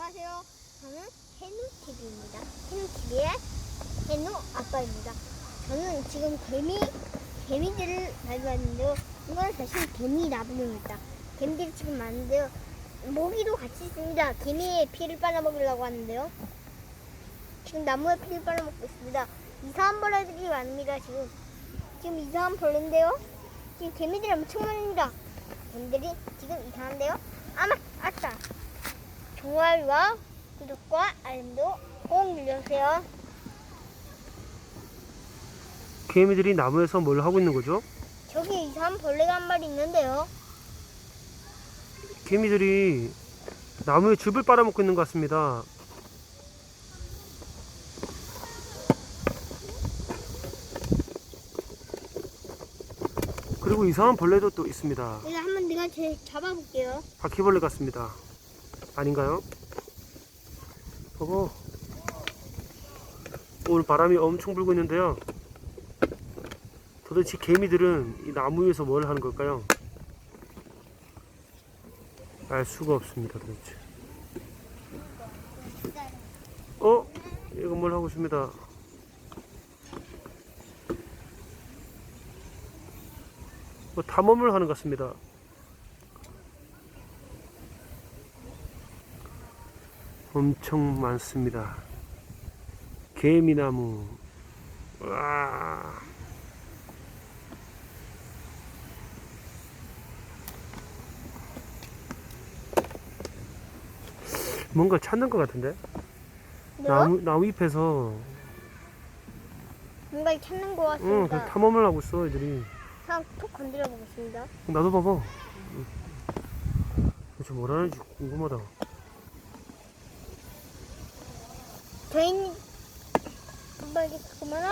안녕하세요. 저는 해누TV입니다. 해누TV의 해누 아빠입니다. 저는 지금 개미, 개미들을 발견했는데요. 이건 사실 개미 나무입니다. 개미들이 지금 많은데요. 모기도 같이 있습니다. 개미의 피를 빨아먹으려고 하는데요. 지금 나무에 피를 빨아먹고 있습니다. 이상한 벌레들이 많습니다. 지금 지금 이상한 벌레인데요. 지금 개미들이 엄청 많습니다. 개미들이 지금 이상한데요. 아마 아싸. 좋아요와 구독과 알림도 꼭 눌러주세요. 개미들이 나무에서 뭘 하고 있는 거죠? 저기 이상한 벌레가 한 마리 있는데요. 개미들이 나무에 즙을 빨아먹고 있는 것 같습니다. 그리고 이상한 벌레도 또 있습니다. 내가 한번 내가 제 잡아볼게요. 바퀴벌레 같습니다. 아닌가요? 봐봐. 오늘 바람이 엄청 불고 있는데요. 도대체 개미들은 이 나무 위에서 뭘 하는 걸까요? 알 수가 없습니다, 도대체. 어? 이거 뭘 하고 있습니다. 뭐 탐험을 하는 것 같습니다. 엄청 많습니다. 개미나무. 와. 뭔가 찾는 것 같은데? 네? 나무, 나무 잎에서 뭔가 찾는 것 응, 그 같습니다. 탐험을 하고 있어, 애들이. 한번 톡 건드려 보겠습니다. 나도 봐봐. 도대체 뭘 하는지 궁금하다. 저희는 한번 이제 그만